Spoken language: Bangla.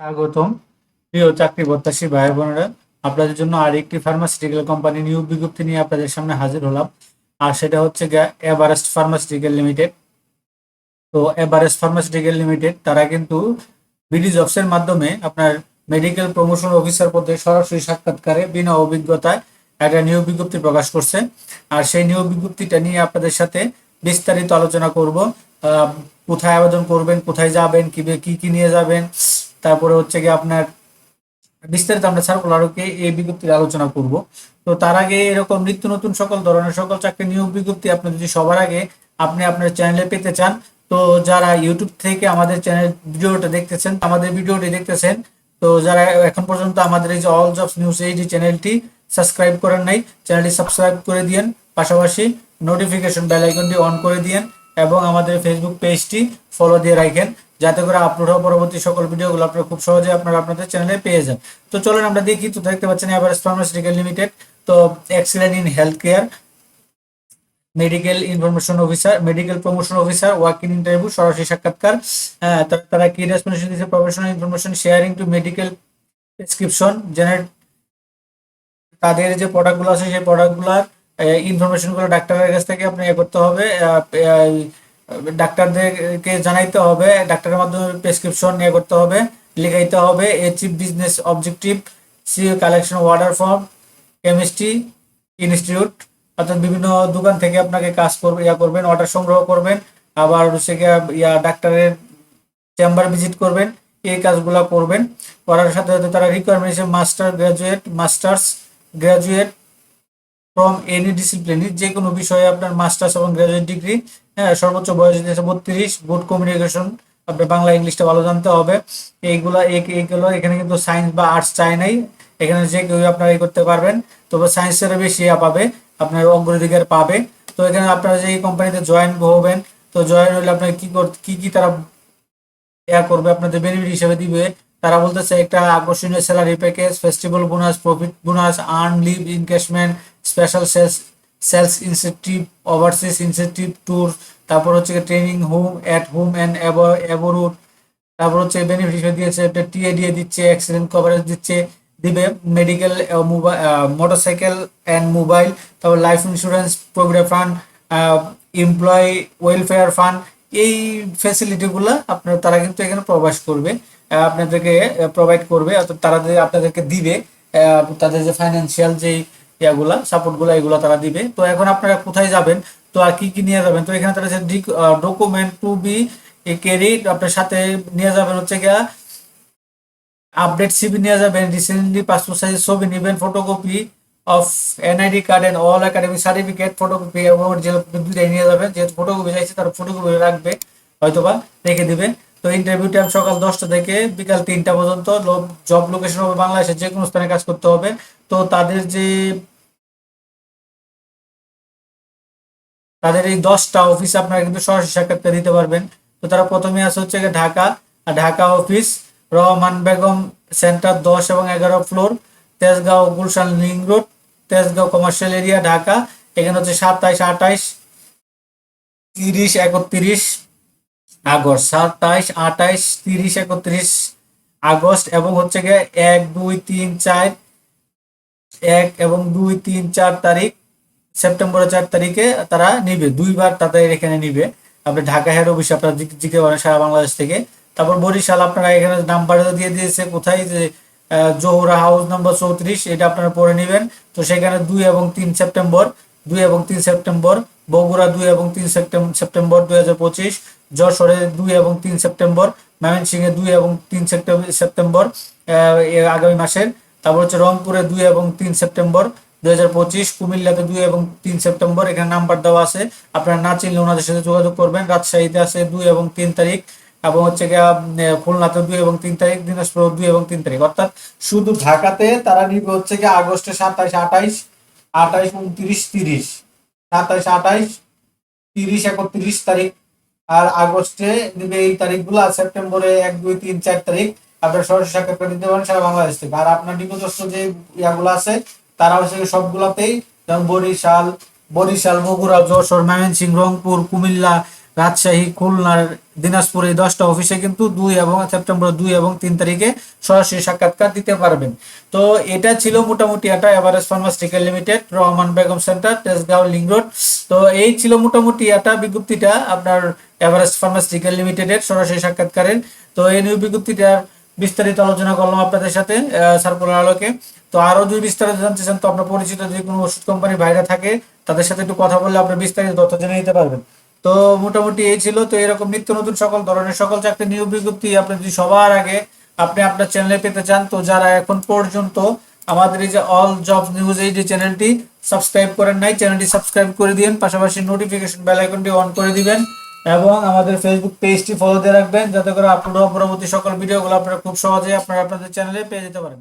স্বাগতম। প্রিয় চাকরি প্রত্যাশী ভাই বোনেরা, আপনাদের জন্য আরেকটি ফার্মাসিউটিক্যাল কোম্পানি নিয়োগ বিজ্ঞপ্তি নিয়ে আপনাদের সামনে হাজির হলাম। আর সেটা হচ্ছে এভারেস্ট ফার্মাসিউটিক্যাল লিমিটেড তো এভারেস্ট ফার্মাসিউটিক্যাল লিমিটেড তারা কিন্তু বিডি জবসের মাধ্যমে আপনার মেডিকেল প্রমোশন অফিসার পদে সরাসরি সাক্ষাৎকারে বিনা অভিজ্ঞতায় একটা নিয়োগ বিজ্ঞপ্তি প্রকাশ করছে। আর সেই নিয়োগ বিজ্ঞপ্তিটা নিয়ে আপনাদের সাথে বিস্তারিত আলোচনা করব। কোথায় আবেদন করবেন, কোথায় যাবেন কি কি নিয়ে যাবেন তারপরে হচ্ছে গিয়ে আপনার বিস্তারিত আমরা সার্কুলারকে এই বিজ্ঞপ্তির আলোচনা করব। তো তার আগে এরকম নিত্য নতুন সকল ধরনের সকল চাকরি নিয়োগ বিজ্ঞপ্তি আপনি যদি সবার আগে আপনি আপনার চ্যানেলে পেতে চান, তো যারা ইউটিউব থেকে আমাদের চ্যানেল ভিডিওটা দেখতেছেন, আমাদের ভিডিওটি দেখতেছেন, তো যারা এখন পর্যন্ত আমাদের এই যে অল জবস নিউজ এই যে চ্যানেলটি সাবস্ক্রাইব করেন নাই চ্যানেলটি সাবস্ক্রাইব করে দিয়েন, পাশাপাশি নোটিফিকেশন বেল আইকনটি অন করে দিয়েন, এবং আমাদের ফেসবুক পেজটি ফলো দিয়ে রাখেন। যাতে করে আপলোড হওয়া পরবর্তী সকল ভিডিওগুলো আপনারা খুব সহজে আপনারা আপনাদের চ্যানেলে পেয়ে যান। তো চলুন আমরা দেখি, তো দেখতে পাচ্ছেন এভারেস্ট ফার্মাসিউটিক্যাল লিমিটেড তো excellent in health care medical information officer medical promotion officer working interview সরাসরি সাক্ষাৎকার। তা- তারা কি রেসপন্সিবিলিটি দিচ্ছে professional information sharing to medical prescription generate তাদের যে প্রোডাক্টগুলো আছে, সেই প্রোডাক্টগুলোর ইনফরমেশনগুলো ডাক্তারের কাছ থেকে আপনি ইয়ে করতে হবে। ডাক্তারদেরকে জানাইতে হবে, ডাক্তারের মাধ্যমে প্রেসক্রিপশন নিয়ে করতে হবে, লিখাইতে হবে, a chief business objective C collection order from chemistry institute অর্থাৎ বিভিন্ন দোকান থেকে আপনাকে কাজ করবে, ইয়া করবেন অর্ডার সংগ্রহ করবেন, আবার হচ্ছে ইয়া ডাক্তারের চেম্বার ভিজিট করবেন, এই কাজগুলো করবেন। করার সাথে সাথে তারা রিকোয়ারমেন্ট হিসেবে master graduate masters graduate from any discipline যে কোনো বিষয়ে আপনার মাস্টার্স এবং গ্রাজুয়েট ডিগ্রি হ্যাঁ সর্বোচ্চ বয়স দিয়েছে বত্রিশ গুড কমিউনিকেশন আপনার বাংলা ইংলিশটা ভালো জানতে হবে। এইগুলা, এই- এইগুলো, এখানে কিন্তু সায়েন্স বা আর্টস চাই নাই। এখানে যে কেউ আপনারা এই করতে পারবেন, তবে সায়েন্সের বেশি পাবে, আপনার অগ্রাধিকার পাবে। তো এখানে আপনারা যে কোম্পানিতে জয়েন হবেন, তো জয়েন হলে আপনার কি কি কি তারা ইয়া করবে, আপনাদের বেনিফিট হিসেবে দিবে। তারা বলতেছে, একটা আকর্ষণীয় salary package festival bonus profit bonus earn leave encashment special sales sales incentive overseas incentive tour তারপর হচ্ছে training home at home and abroad তারপর হচ্ছে বেনিফিট দিয়েছে, একটা টিএ দিয়ে দিচ্ছে অ্যাক্সিডেন্ট কভারেজ দিচ্ছে, দিবে medical mobile motorcycle and mobile তারপর life insurance provident fund employee welfare fund এই ফ্যাসিলিটিগুলো আপনার, তারা কিন্তু এখানে প্রবেশ করবে আপনাদেরকে প্রোভাইড করবে, অর্থাৎ তারা আপনাদেরকে দিবে তাদের যে ফাইন্যান্সিয়াল যে ইয়াগুলা সাপোর্টগুলো এগুলো তারা দিবে। তো এখন আপনারা কোথায় যাবেন? তো আর কি কি নিয়ে যাবেন? তো এখানে তারা ডকুমেন্ট টু বি ক্যারিড আপনার সাথে নিয়ে যাবেন হচ্ছে গিয়া আপডেট সিবি নিয়ে যাবেন রিসেন্টলি পাসপোর্ট সাইজ ছবি নেবেন photocopy of NID card and all academic certificate photocopy এবং দুইটাই নিয়ে যাবেন। যেহেতু ফটোকপি চাইছে, তার ফটোকপি রাখবে, হয়তোবা রেখে দিবে তো ইন্টারভিউ টাইম সকাল দশটা থেকে বিকাল তিনটা পর্যন্ত জব লোকেশন হবে বাংলাদেশের যে কোনো স্থানে কাজ করতে হবে। তো তাদের যে তাদের এই দশটা অফিস আপনারা কিন্তু সরাসরি সাক্ষাৎকার দিতে পারবেন। তো তারা প্রথমে আছে হচ্ছে ঢাকা ঢাকা অফিস রহমান বেগম সেন্টার দশ এবং এগারো floor Tejgaon Gulshan link road Tejgaon commercial area Dhaka, এখানে হচ্ছে সাতাইশ, আঠাইশ, তিরিশ, একত্রিশ, আগস্ট, সাতাইশ, আঠাইশ, তিরিশ, একত্রিশ, আগস্ট, এবং হচ্ছে গিয়ে এক, দুই, তিন, চার, এক এবং দুই, তিন, চার তারিখ সেপ্টেম্বরের চার তারিখে তারা নিবে, দুইবার তাদের এখানে নিবে। আপনি ঢাকা হেড অফিসে আপনারা জিজ্ঞেস করেন সারা বাংলাদেশ থেকে। তারপর বরিশাল, আপনারা এখানে নাম্বার দিয়ে দিয়েছে কোথায়? যে জোহরা হাউস নাম্বার চৌত্রিশ, এটা আপনারা পড়ে নেবেন। তো সেখানে দুই এবং তিন সেপ্টেম্বর, দুই এবং তিন সেপ্টেম্বর, বগুড়া দুই এবং তিন সেপ্টেম্বর সেপ্টেম্বর দুই হাজার পঁচিশ, যশোরে দুই এবং তিন সেপ্টেম্বর, ময়মনসিংহে দুই এবং তিন সেপ্টেম্বর আগামী মাসের। তারপর হচ্ছে রংপুরে দুই এবং তিন সেপ্টেম্বর দুই কুমিল্লাতে দুই এবং তিন সেপ্টেম্বর, এখানে নাম্বার দেওয়া আছে। আপনারা না চিনলে ওনাদের সাথে যোগাযোগ করবেন। রাজশাহীতে আছে দুই এবং তিন তারিখ এবং হচ্ছে গিয়া খুলনাতে দুই এবং তিন তারিখ দিনাজপুর দুই এবং তিন তারিখ। অর্থাৎ শুধু ঢাকাতে তারা নিবে হচ্ছে গিয়ে আগস্টে সাতাইশ আঠাইশ আঠাইশ উনত্রিশ তিরিশ। সাতাইশ আঠাইশ, তিরিশ একত্রিশ তারিখ। আর আগস্টে নিবে এই তারিখগুলো, আর সেপ্টেম্বরে এক, দুই, তিন, চার তারিখ। আপনারা সরাসরি সাক্ষাৎকার দিতে পারেন সারা বাংলাদেশ থেকে। আর আপনার নিকটস্থ যে ইয়াগুলো আছে তারা হচ্ছে সবগুলাতেই, যেমন বরিশাল বরিশাল, বগুড়া, যশোর, ময়মনসিংহ, রংপুর, কুমিল্লা, রাজশাহী খুলনার দিনাজপুর এই দশটা অফিসে কিন্তু দুই এবং সেপ্টেম্বর দুই এবং তিন তারিখে সরাসরি সাক্ষাৎকার দিতে পারবেন। তো এটা ছিল মোটামুটি এটা Everest pharmaceutical limited Rahman Begum centre Tejgaon link road তো এই ছিল মোটামুটি এটা বিজ্ঞপ্তিটা আপনার এভারেস্ট ফার্মাসিউটিক্যাল লিমিটেডের সরাসরি সাক্ষাৎকারের। তো এই নিয়োগ বিজ্ঞপ্তিটার বিস্তারিত আলোচনা করলাম আপনাদের সাথে সার্কুলার আলোকে। তো আরও যদি বিস্তারিত জানতে চান, তো আপনার পরিচিত যদি কোনো ওষুধ কোম্পানির বাইরে থাকে, তাদের সাথে একটু কথা বললে আপনার বিস্তারিত তথ্য জেনে নিতে পারবেন। তো মোটামুটি এই ছিল, তো এরকম নিত্য নতুন সকল ধরনের সকল চাকরি নিয়োগ বিজ্ঞপ্তি আপনি যদি সবার আগে আপনি আপনার চ্যানেলে পেতে চান, তো যারা এখন পর্যন্ত আমাদের এই যে অল জব নিউজ এই যে চ্যানেলটি সাবস্ক্রাইব করেন নাই চ্যানেলটি সাবস্ক্রাইব করে দিন পাশাপাশি নোটিফিকেশন বেল আইকনটি অন করে দিবেন। এবং আমাদের ফেসবুক পেজটি ফলো দিয়ে রাখবেন, যাতে করে আপলোড হওয়া পরবর্তী সকল ভিডিওগুলো আপনারা খুব সহজেই আপনারা আপনাদের চ্যানেলে পেয়ে যেতে পারেন।